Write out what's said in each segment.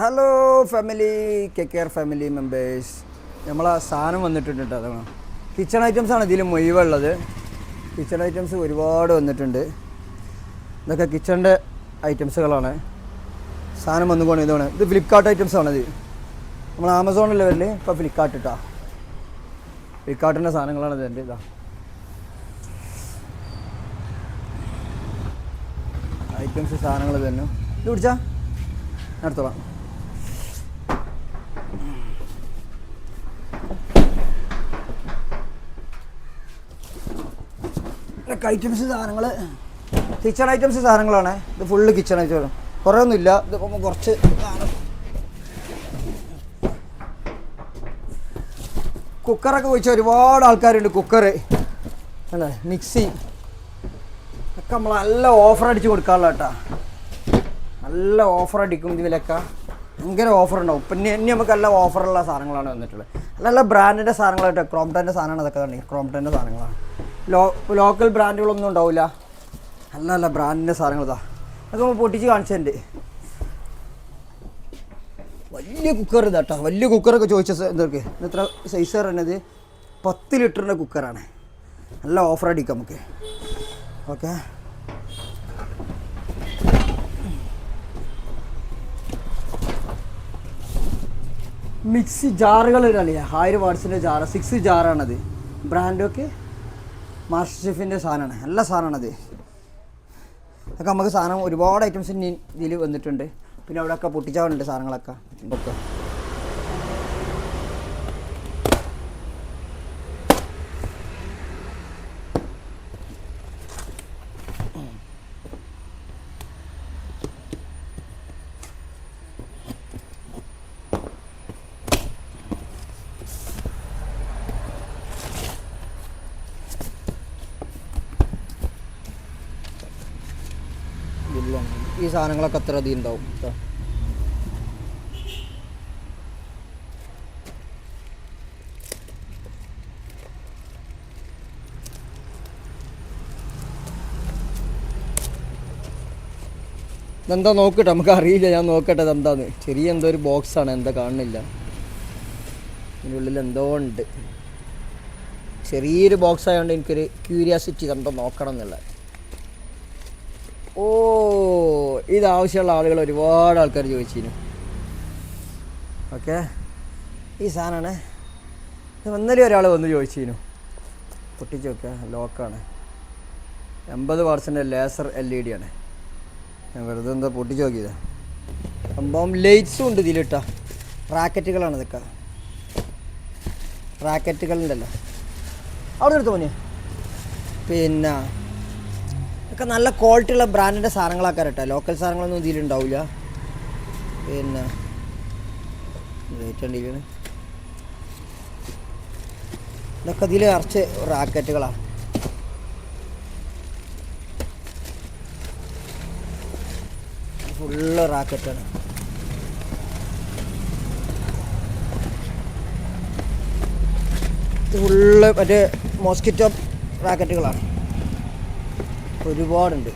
Hello family K K R family members നമ്മൾ ആ സാധനം വന്നിട്ടുണ്ട് കേട്ടോ അതാണ്. കിച്ചൺ ആണ് ഇതിൽ മുഴുവുള്ളത് കിച്ചൺ ഐറ്റംസ് ഒരുപാട് വന്നിട്ടുണ്ട്. ഇതൊക്കെ കിച്ചണിന്റെ ഐറ്റംസുകളാണ് സാധനം വന്നു പോകണം ഇതാണ്. ഇത് ഫ്ലിപ്കാർട്ട് ഐറ്റംസ് ആണിത് നമ്മൾ ആമസോണിൽ വരൽ ഇപ്പോൾ ഫ്ലിപ്കാർട്ട് ഇട്ടാ ഫ്ലിപ്കാർട്ടിന്റെ സാധനങ്ങളാണ് ഇതിന്റെ ഇതാ. ഐറ്റംസ് സാധനങ്ങൾ തന്നെ. ഇത് പിടിച്ചാ ഞാൻ ഇതൊക്കെ ഐറ്റംസ് സാധനങ്ങൾ കിച്ചൺ ഐറ്റംസ് സാധനങ്ങളാണ്. ഇത് ഫുള്ള് കിച്ചൺ ഐറ്റം കുറേ ഒന്നുമില്ല ഇത് കുറച്ച്. കുക്കറൊക്കെ വെച്ച ഒരുപാട് ആൾക്കാരുണ്ട് കുക്കർ അല്ലേ? മിക്സി ഒക്കെ നമ്മൾ നല്ല ഓഫർ അടിച്ച് കൊടുക്കാനുള്ള കേട്ടോ. നല്ല ഓഫർ അടിക്കും ഇതിലൊക്കെ. ഭയങ്കര ഓഫർ ഉണ്ടാവും. പിന്നെ ഇനി നമുക്ക് നല്ല ഓഫറുള്ള സാധനങ്ങളാണ് വന്നിട്ടുള്ളത്. നല്ല ബ്രാൻഡിന്റെ സാധനങ്ങളായിട്ട് ക്രോംപ്ടന്റെ സാധനമാണ് അതൊക്കെ തന്നെ ക്രോംപ്ടന്റെ സാധനങ്ങളാണ്. ലോ ലോക്കൽ ബ്രാൻഡുകളൊന്നും ഉണ്ടാവില്ല നല്ല നല്ല ബ്രാൻഡിന്റെ സാധനങ്ങൾ ഇതാ. അതൊക്കെ നമ്മൾ പൊട്ടിച്ച് കാണിച്ചിട്ടുണ്ട് വലിയ കുക്കർ ഇതാട്ടോ വലിയ കുക്കറൊക്കെ ചോദിച്ച എന്തൊക്കെ ഇതൊക്കെ. ഇത്ര സൈസ് പറയുന്നത് പത്ത് ലിറ്ററിന്റെ കുക്കറാണ് നല്ല ഓഫർ അടിക്കാം നമുക്ക്. ഓക്കെ. മിക്സി ജാറുകൾ ഇടല്ലേ ആയിരം വാട്സിന്റെ ജാറ്. സിക്സ് ജാറാണത്. ബ്രാൻഡൊക്കെ മാസ്റ്റർ ഷെഫിന്റെ സാധനമാണ്. നല്ല സാധനമാണത്. അതൊക്കെ നമുക്ക് സാധനം ഒരുപാട് ഐറ്റംസ് ഇതിൽ വന്നിട്ടുണ്ട്. പിന്നെ അവിടെയൊക്കെ പൊട്ടിച്ചാവുന്നുണ്ട് സാധനങ്ങളൊക്കെ. ഒക്കെ ഈ സാധനങ്ങളൊക്കെ അത്ര അധികം ഉണ്ടാവും എന്താ ഇതെന്താ നോക്കട്ടെ നമുക്ക് അറിയില്ല ഞാൻ നോക്കട്ടെ ഇതെന്താന്ന് ചെറിയ എന്തോ ഒരു ബോക്സാണ് എന്താ കാണുന്നില്ല. ഇതിന്റെ ഉള്ളിൽ എന്തോ ഉണ്ട്. ചെറിയൊരു ബോക്സ് ആയതുകൊണ്ട് എനിക്കൊരു ക്യൂരിയാസിറ്റി കണ്ടോ നോക്കണം എന്നുള്ള ഓ ഇത് ആവശ്യമുള്ള ആളുകൾ ഒരുപാട് ആൾക്കാർ ചോദിച്ചിരുന്നു. ഓക്കെ ഈ സാധനമാണ്. ഇന്നലെ ഒരാൾ വന്ന് ചോദിച്ചിരുന്നു. പൊട്ടിച്ച് നോക്കുക ലോക്കാണ്. എൺപത് വാട്സിന്റെ ലേസർ എൽ ഇ ഡി ആണ്. ഞാൻ വെറുതെ എന്താ പൊട്ടിച്ച് നോക്കിയത്? സംഭവം ലൈറ്റ്സും ഉണ്ട് ഇതിലിട്ട. റാക്കറ്റുകളാണ് ഇതൊക്കെ. റാക്കറ്റുകളുണ്ടല്ലോ അവിടെ എടുത്തു മോനെ? പിന്നെ ഒക്കെ നല്ല ക്വാളിറ്റി ഉള്ള ബ്രാൻഡിന്റെ സാധനങ്ങളൊക്കെ കേട്ടോ ലോക്കൽ സാധനങ്ങളൊന്നും ഇതിലുണ്ടാവില്ല പിന്നെ റേറ്റ് ഇതൊക്കെ ഇതിൽ നിറച്ച് റാക്കറ്റുകളാണ് ഫുള്ള് റാക്കറ്റാണ് ഫുള്ള് മറ്റേ മോസ്കിറ്റോ റാക്കറ്റുകളാണ് ഒരുപാടുണ്ട്.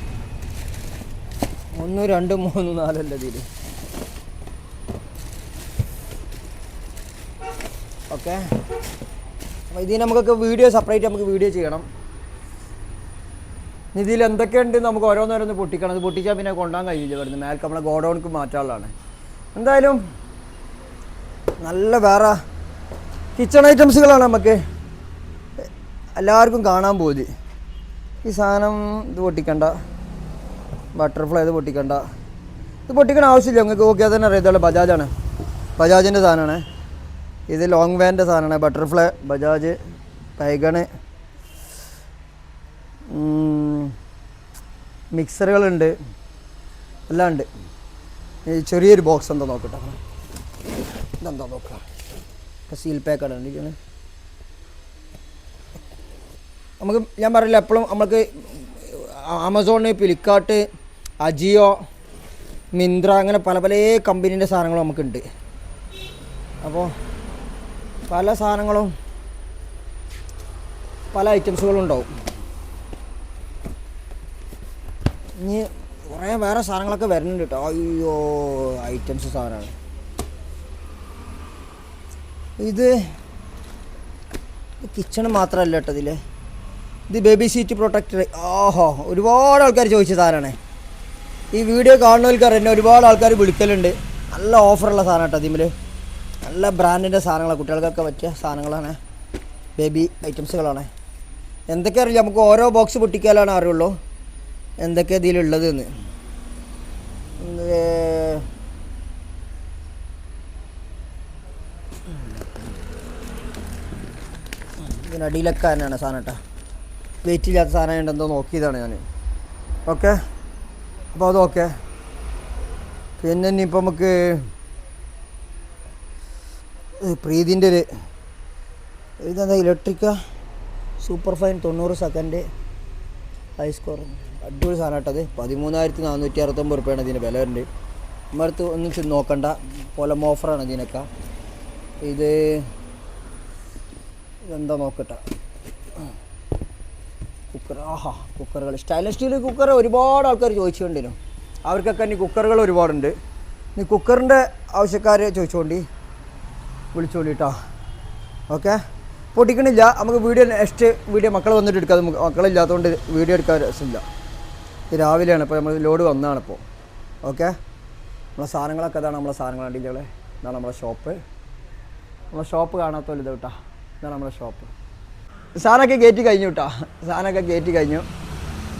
ഒന്ന് രണ്ട് മൂന്ന് നാലല്ല ഇതിൽ ഓക്കെ. അപ്പോൾ ഇതിന് നമുക്കൊക്കെ വീഡിയോ സെപ്പറേറ്റ് നമുക്ക് വീഡിയോ ചെയ്യണം. ഇതിൽ എന്തൊക്കെയുണ്ട് നമുക്ക് ഓരോന്നോരോന്ന് പൊട്ടിക്കണം. അത് പൊട്ടിച്ചാൽ പിന്നെ കൊണ്ടുപോകാൻ കഴിയില്ല. ഇവിടുന്ന് മേൽക്ക് നമ്മളെ ഗോഡൗണിക്ക് മാറ്റാനുള്ളതാണ്. എന്തായാലും നല്ല വേറെ കിച്ചൺ ഐറ്റംസുകളാണ് നമുക്ക് എല്ലാവർക്കും കാണാൻ പോയത്. ഈ സാധനം ഇത് പൊട്ടിക്കണ്ട. ബട്ടർഫ്ലൈ ഇത് പൊട്ടിക്കണ്ട. ഇത് പൊട്ടിക്കണ ആവശ്യമില്ല. നിങ്ങൾക്ക് നോക്കിയാൽ തന്നെ അറിയാം. ബജാജാണ്. ബജാജിന്റെ സാധനമാണ്. ഇത് ലോങ് വാന്റെ സാധനമാണ്. ബട്ടർഫ്ലൈ ബജാജ് ടൈഗണ്. മിക്സറുകളുണ്ട്. എല്ലാം ഉണ്ട്. ഈ ചെറിയൊരു ബോക്സ് എന്താ നോക്കട്ടെ. ഇതെന്താ നോക്കുക? സീൽ പാക്കാണ് ഇരിക്കുന്നത് നമുക്ക് ഞാൻ പറയില്ല എപ്പോഴും നമ്മൾക്ക് ആമസോണ് ഫ്ലിപ്കാർട്ട് അജിയോ മിന്ത്ര അങ്ങനെ പല പല കമ്പനീന്റെ സാധനങ്ങളും നമുക്കുണ്ട്. അപ്പോൾ പല സാധനങ്ങളും പല ഐറ്റംസുകളും ഉണ്ടാവും. ഇനി കുറേ വേറെ സാധനങ്ങളൊക്കെ വരുന്നുണ്ട് കേട്ടോ. അയ്യോ ഐറ്റംസ് സാധനമാണ് ഇത് കിച്ചൺ മാത്രമല്ല കേട്ടോ ഇതിൽ ഇത് ബേബി സീറ്റ് പ്രൊട്ടക്ടർ. ഓഹോ ഒരുപാട് ആൾക്കാർ ചോദിച്ച സാധനമാണ് ഈ വീഡിയോ കാണുന്നവർക്ക് എന്നെ ഒരുപാട് ആൾക്കാർ വിളിക്കലുണ്ട്. നല്ല ഓഫറുള്ള സാധനം കേട്ടോ ഇതിൽ നല്ല ബ്രാൻഡിന്റെ സാധനങ്ങളാണ് കുട്ടികൾക്കൊക്കെ പറ്റിയ സാധനങ്ങളാണ്. ബേബി ഐറ്റംസുകളാണ്. എന്തൊക്കെ അറിയില്ല നമുക്ക് ഓരോ ബോക്സ് പൊട്ടിക്കാലാണ് അറിയുള്ളൂ. എന്തൊക്കെ ഇതിലുള്ളത് എന്ന്. ഇത് ഇതിനടിയിലൊക്കെ തന്നെയാണ് സാധനം കേട്ടോ. വെയിറ്റ് ഇല്ലാത്ത സാധനം ഉണ്ടെന്തോ നോക്കിയതാണ് ഞാൻ. ഓക്കെ? അപ്പോൾ അത് ഓക്കെ. പിന്നെ ഇനിയിപ്പോൾ നമുക്ക് പ്രീതിന്റെ ഒരു ഇതെന്താ ഇലക്ട്രിക്ക സൂപ്പർ ഫൈൻ തൊണ്ണൂറ് സെക്കൻഡ് ഹൈ സ്കോർ അടിപൊളി സാധനം കേട്ടത് പതിമൂന്നായിരത്തി നാനൂറ്റി അറുപത്തൊമ്പത് റുപ്യാണ് ഇതിന്റെ വില ഉണ്ട് നമ്മളടുത്ത് ഒന്നും ചെന്ന് നോക്കണ്ട. പോലെ ഓഫറാണ് ഇതിനൊക്കെ. ഇത് എന്താ നോക്കട്ടെ. കുക്കർ ആഹാ കുക്കറുകൾ. സ്റ്റൈലസ് സ്റ്റീൽ കുക്കർ ഒരുപാട് ആൾക്കാർ ചോദിച്ചുകൊണ്ടിരുന്നു. അവർക്കൊക്കെ ഇനി കുക്കറുകൾ ഒരുപാടുണ്ട്. ഇനി കുക്കറിന്റെ ആവശ്യക്കാർ ചോദിച്ചുകൊണ്ട് വിളിച്ചുകൊണ്ടിട്ടാ ഓക്കെ? പൊട്ടിക്കണില്ല. നമുക്ക് വീഡിയോ നെക്സ്റ്റ് വീഡിയോ മക്കൾ വന്നിട്ട് എടുക്കാം. നമുക്ക് മക്കളില്ലാത്തതുകൊണ്ട് വീഡിയോ എടുക്കാൻ രസമില്ല. രാവിലെയാണ്. ഇപ്പോൾ നമ്മൾ ലോഡ് വന്നതാണ് ഇപ്പോൾ ഓക്കെ? നമ്മളെ സാധനങ്ങളൊക്കെ ഇതാണ് നമ്മളെ സാധനങ്ങൾ കണ്ടില്ലേ ഇതാണ് നമ്മളെ ഷോപ്പ് നമ്മളെ ഷോപ്പ് കാണാത്തല്ലോ ഇത് കേട്ടോ. ഇതാണ് നമ്മളെ ഷോപ്പ് സാധനമൊക്കെ കയറ്റി കഴിഞ്ഞു കേട്ടോ സാധനമൊക്കെ കയറ്റി കഴിഞ്ഞു.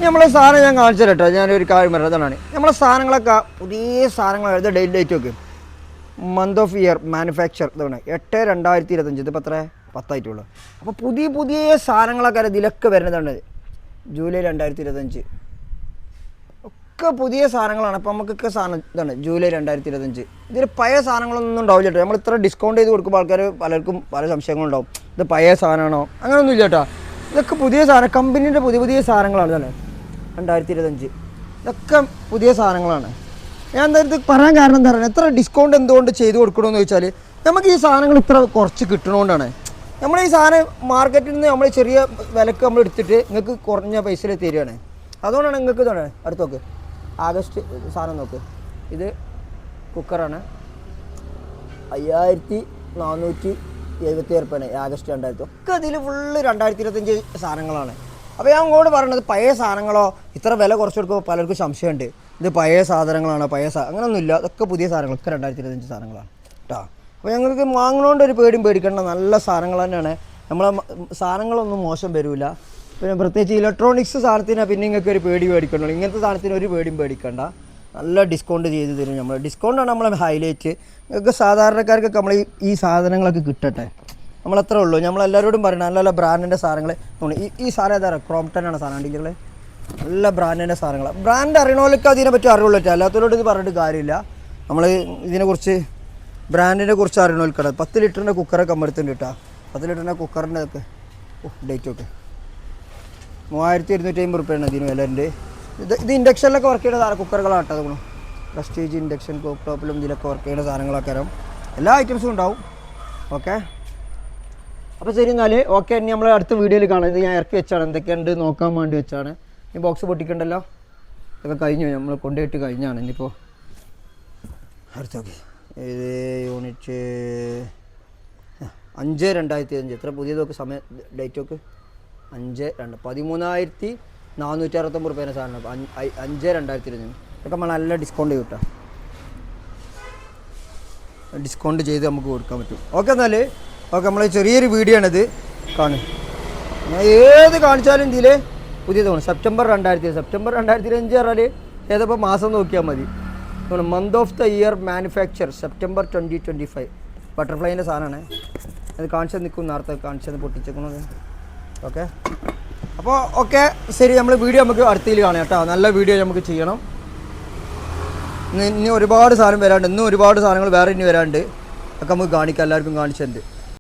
നമ്മളെ സാധനം ഞാൻ കാണിച്ചു കേട്ടോ ഞാനൊരു കാര്യം പറയുന്നതാണ് നമ്മളെ സാധനങ്ങളൊക്കെ പുതിയ സാധനങ്ങൾ എഴുതുന്ന ഡേറ്റ് ഡേറ്റ് ഒക്കെ മന്ത് ഓഫ് ഇയർ മാനുഫാക്ചർ ഇതാണ്. എട്ട് രണ്ടായിരത്തി ഇരുപത്തഞ്ച് ഇതിപ്പോൾ അത്ര പത്തായിട്ടുള്ളൂ. അപ്പോൾ പുതിയ പുതിയ സാധനങ്ങളൊക്കെ ഇതിലൊക്കെ വരുന്നതാണ്. ജൂലൈ രണ്ടായിരത്തി ഇരുപത്തഞ്ച് ഒക്കെ പുതിയ സാധനങ്ങളാണ്. അപ്പോൾ നമുക്കൊക്കെ സാധനം ഇതാണ് ജൂലൈ രണ്ടായിരത്തി ഇരുപത്തഞ്ച്. ഇതിൽ പഴയ സാധനങ്ങളൊന്നും ഉണ്ടാവില്ല കേട്ടോ നമ്മൾ ഇത്ര ഡിസ്കൗണ്ട് ചെയ്ത് കൊടുക്കുമ്പോൾ ആൾക്കാർ പലർക്കും പല സംശയങ്ങളുണ്ടാവും ഇത് പഴയ സാധനമാണോ അങ്ങനെയൊന്നും ഇല്ല കേട്ടോ ഇതൊക്കെ പുതിയ സാധനം കമ്പനീന്റെ പുതിയ പുതിയ സാധനങ്ങളാണ് ഇതാണ് രണ്ടായിരത്തി ഇരുപത്തഞ്ച്. ഇതൊക്കെ പുതിയ സാധനങ്ങളാണ്. ഞാൻ എന്തായാലും പറയാൻ കാരണം എന്താ പറയുക എത്ര ഡിസ്കൗണ്ട് എന്തുകൊണ്ട് ചെയ്ത് കൊടുക്കണമെന്ന് ചോദിച്ചാൽ നമുക്ക് ഈ സാധനങ്ങൾ ഇത്ര കുറച്ച് കിട്ടണോണ്ടാണ്. നമ്മൾ ഈ സാധനം മാർക്കറ്റിൽ നിന്ന് നമ്മൾ ചെറിയ വിലക്ക് നമ്മൾ എടുത്തിട്ട് നിങ്ങൾക്ക് കുറഞ്ഞ പൈസയിൽ തരികയാണ്. അതുകൊണ്ടാണ് നിങ്ങൾക്ക് ഇതാണ് അടുത്ത് നോക്ക്. ആഗസ്റ്റ് സാധനം നോക്ക്. ഇത് കുക്കറാണ്. അയ്യായിരത്തി നാനൂറ്റി എഴുപത്തി ഏർപ്പാണ് ആഗസ്റ്റ് രണ്ടായിരത്തി ഒക്കെ അതിൽ ഫുള്ള് രണ്ടായിരത്തി ഇരുപത്തഞ്ച് സാധനങ്ങളാണ്. അപ്പോൾ ഞാൻ അങ്ങോട്ട് പറയണത് പഴയ സാധനങ്ങളോ ഇത്ര വില കുറച്ച് കൊടുക്കുമ്പോൾ പലർക്കും സംശയമുണ്ട്. ഇത് പഴയ സാധനങ്ങളാണോ പഴയ സാ അങ്ങനെയൊന്നുമില്ല അതൊക്കെ പുതിയ സാധനങ്ങൾ ഒക്കെ രണ്ടായിരത്തി ഇരുപത്തഞ്ച് സാധനങ്ങളാണ് കേട്ടോ അപ്പോൾ ഞങ്ങൾക്ക് വാങ്ങണോണ്ട് ഒരു പേടിയും പേടിക്കേണ്ട. നല്ല സാധനങ്ങൾ തന്നെയാണ്. നമ്മളെ സാധനങ്ങളൊന്നും മോശം വരില്ല പിന്നെ പ്രത്യേകിച്ച് ഇലക്ട്രോണിക്സ് സാധനത്തിന് പിന്നെ നിങ്ങൾക്ക് ഒരു പേടി പേടിക്കണ്ടല്ലോ ഇങ്ങനത്തെ സാധനത്തിന് ഒരു പേടിയും പേടിക്കണ്ട. നല്ല ഡിസ്കൗണ്ട് ചെയ്ത് തരും നമ്മൾ ഡിസ്കൗണ്ടാണ് നമ്മളെ ഹൈലൈറ്റ് നിങ്ങൾക്ക് സാധാരണക്കാർക്കൊക്കെ നമ്മൾ ഈ- സാധനങ്ങളൊക്കെ കിട്ടട്ടെ. നമ്മളത്രേ ഉള്ളൂ. നമ്മളെല്ലാവരോടും പറയണം നല്ല നല്ല ബ്രാൻഡിന്റെ സാധനങ്ങൾ തോന്നി ഈ ഈ സാധനം ഏതാ ക്രോംപ്ടനാണ് സാധനം. ഉണ്ടെങ്കിൽ നല്ല ബ്രാൻഡിന്റെ സാധനങ്ങൾ ബ്രാൻഡ് അറിയണോലൊക്കെ അതിനെ പറ്റി അറിവുള്ളൂ അല്ലാത്തവരോട് ഇത് പറഞ്ഞിട്ട് കാര്യമില്ല. നമ്മൾ ഇതിനെക്കുറിച്ച് ബ്രാൻഡിനെ കുറിച്ച് അറിയണോൽക്കട പത്ത് ലിറ്ററിന്റെ കുക്കറൊക്കെ അമ്പരത്തുണ്ട് കേട്ടോ. പത്ത് ലിറ്ററിന്റെ കുക്കറിന്റെ ഒക്കെ. ഡേറ്റ് ഒക്കെ മൂവായിരത്തി ഇരുന്നൂറ്റി അമ്പത് റുപ്യാണ് ഇതിന് വില ഉണ്ട്. ഇത് ഇത് ഇൻഡക്ഷനിലൊക്കെ വർക്ക് ചെയ്യുന്ന സാധനം കുക്കറുകളാണ് കേട്ടോ അതുകൊണ്ട്. പ്രസ്റ്റീജ് ഇൻഡക്ഷൻ ടോപ്പിലും ഇതിലൊക്കെ വർക്ക് ചെയ്യുന്ന സാധനങ്ങളൊക്കെ വരും എല്ലാ ഐറ്റംസും ഉണ്ടാവും. ഓക്കെ അപ്പോൾ ശരി എന്നാൽ ഓക്കെ ഇനി നമ്മൾ അടുത്ത വീഡിയോയിൽ കാണാം. ഇത് ഞാൻ ഇറക്കി വെച്ചാണ്. എന്തൊക്കെയുണ്ട് നോക്കാൻ വേണ്ടി വെച്ചാണ്. ഈ ബോക്സ് പൊട്ടിക്കണ്ടല്ലോ? ഇതൊക്കെ കഴിഞ്ഞു. നമ്മൾ കൊണ്ടുപോയിട്ട് കഴിഞ്ഞാണ്. ഇനിയിപ്പോൾ അടുത്ത ഓക്കെ ഇത് യൂണിറ്റ് അഞ്ച് രണ്ടായിരത്തി അഞ്ച് എത്ര പുതിയതൊക്കെ സമയം ഡേറ്റ് ഒക്കെ? അഞ്ച് രണ്ട്. പതിമൂന്നായിരത്തി നാനൂറ്റി അറുപത്തൊമ്പത് റുപ്യേന്റെ സാധനം. അഞ്ച് രണ്ടായിരത്തി ഇരുന്നൂറ് ഇതൊക്കെ നമ്മൾ നല്ല ഡിസ്കൗണ്ട് കിട്ടാം. ഡിസ്കൗണ്ട് ചെയ്ത് നമുക്ക് കൊടുക്കാൻ പറ്റും. ഓക്കെ എന്നാൽ ഓക്കെ നമ്മൾ ചെറിയൊരു വീഡിയോ ആണിത്. കാണും. ഏത് കാണിച്ചാലും ഇതിൽ പുതിയതാണ് സെപ്റ്റംബർ രണ്ടായിരത്തി സെപ്റ്റംബർ രണ്ടായിരത്തി അഞ്ച് പറഞ്ഞാൽ ഏതപ്പോൾ മാസം നോക്കിയാൽ മതി. Month of the year manufacture September twenty twenty five ബട്ടർഫ്ലൈന്റെ സാധനമാണ് അത് കാണിച്ചത് നിൽക്കും നേരത്തെ കാണിച്ചത് പൊട്ടിച്ചേക്കുന്നത് ഓക്കെ? അപ്പോൾ ഓക്കെ ശരി നമ്മൾ വീഡിയോ നമുക്ക് അടുത്തതിൽ കാണാം കേട്ടോ. നല്ല വീഡിയോ നമുക്ക് ചെയ്യണം. ഇന്ന് ഇനി ഒരുപാട് സാധനം വരാണ്ട് ഇന്നും ഒരുപാട് സാധനങ്ങൾ വേറെ ഇനി വരാണ്ട് ഒക്കെ നമുക്ക് കാണിക്കാം. എല്ലാവർക്കും കാണിച്ചിട്ടുണ്ട്